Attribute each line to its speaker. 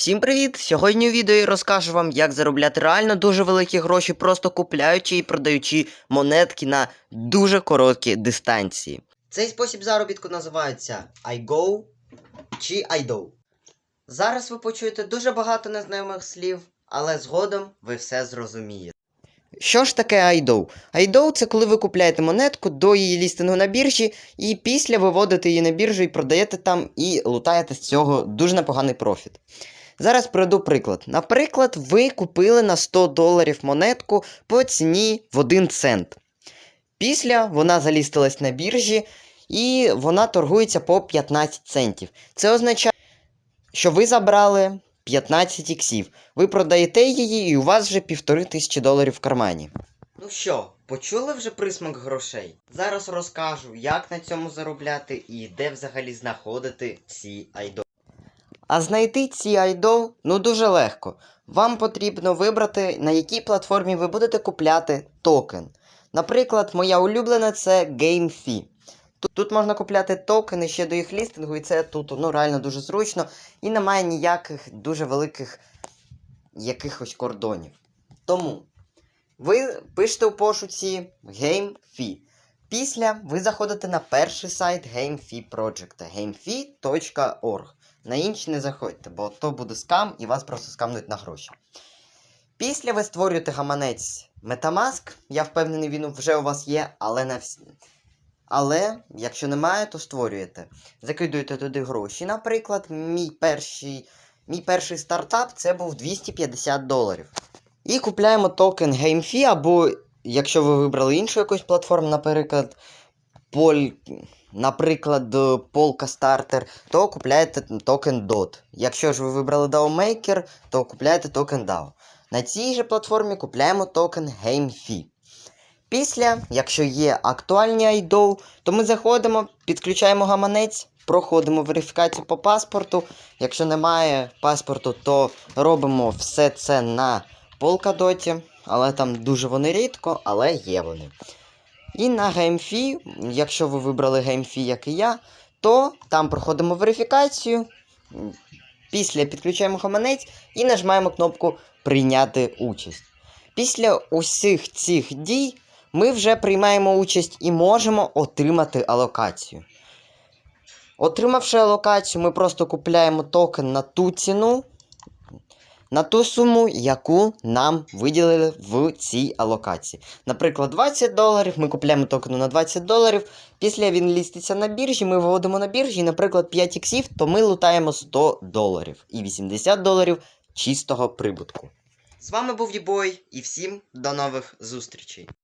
Speaker 1: Всім привіт! Сьогодні у відео я розкажу вам, як заробляти реально дуже великі гроші, просто купляючи і продаючи монетки на дуже короткі дистанції. Цей спосіб заробітку називається iGo чи iDo. Зараз ви почуєте дуже багато незнайомих слів, але згодом ви все зрозумієте. Що ж таке iDo? iDo – це коли ви купляєте монетку до її лістингу на біржі, і після виводите її на біржу і продаєте там, і лутаєте з цього дуже непоганий профіт. Зараз приведу приклад. Наприклад, ви купили на 100 доларів монетку по ціні в 1 цент. Після вона залістилась на біржі і вона торгується по 15 центів. Це означає, що ви забрали 15 іксів. Ви продаєте її, і у вас вже півтори тисячі доларів в кармані. Ну що, почули вже присмак грошей? Зараз розкажу, як на цьому заробляти і де взагалі знаходити ці айдо. А знайти ці айдол ну дуже легко. Вам потрібно вибрати, на якій платформі ви будете купляти токен. Наприклад, моя улюблена це GameFi. Тут, тут можна купляти токени ще до їх лістингу, і це тут ну, реально дуже зручно і немає ніяких дуже великих якихось кордонів. Тому ви пишете у пошуці GameFi. Після ви заходите на перший сайт GameFi Project gamefi.org. На інші не заходьте, бо то буде скам і вас просто скамнуть на гроші. Після ви створюєте гаманець Metamask. Я впевнений, він вже у вас є, але на всі. Але, якщо немає, то створюєте. Закидуєте туди гроші. Наприклад, мій перший, мій перший стартап це був 250 доларів. І купляємо токен GameFi, або якщо ви вибрали іншу якусь платформу, наприклад, Поль, наприклад, Polka Starter, то купляєте токен DOT. Якщо ж ви вибрали DAO Maker, то купляєте токен DAO. На цій же платформі купляємо токен GameFi. Після, якщо є актуальні IDO, то ми заходимо, підключаємо гаманець, проходимо верифікацію по паспорту. Якщо немає паспорту, то робимо все це на Polkadot, але там дуже вони рідко, але є вони. І на GameFi, якщо ви вибрали GameFi, як і я, то там проходимо верифікацію. Після підключаємо гаманець і нажимаємо кнопку Прийняти участь. Після усіх цих дій ми вже приймаємо участь і можемо отримати алокацію. Отримавши алокацію, ми просто купляємо токен на ту ціну, на ту суму, яку нам виділили в цій алокації. Наприклад, 20 доларів, ми купляємо токену на 20 доларів. Після він ліститься на біржі, ми виводимо на біржі, наприклад, 5 іксів, то ми лутаємо 100 доларів і 80 доларів чистого прибутку. З вами був Єбой і всім до нових зустрічей.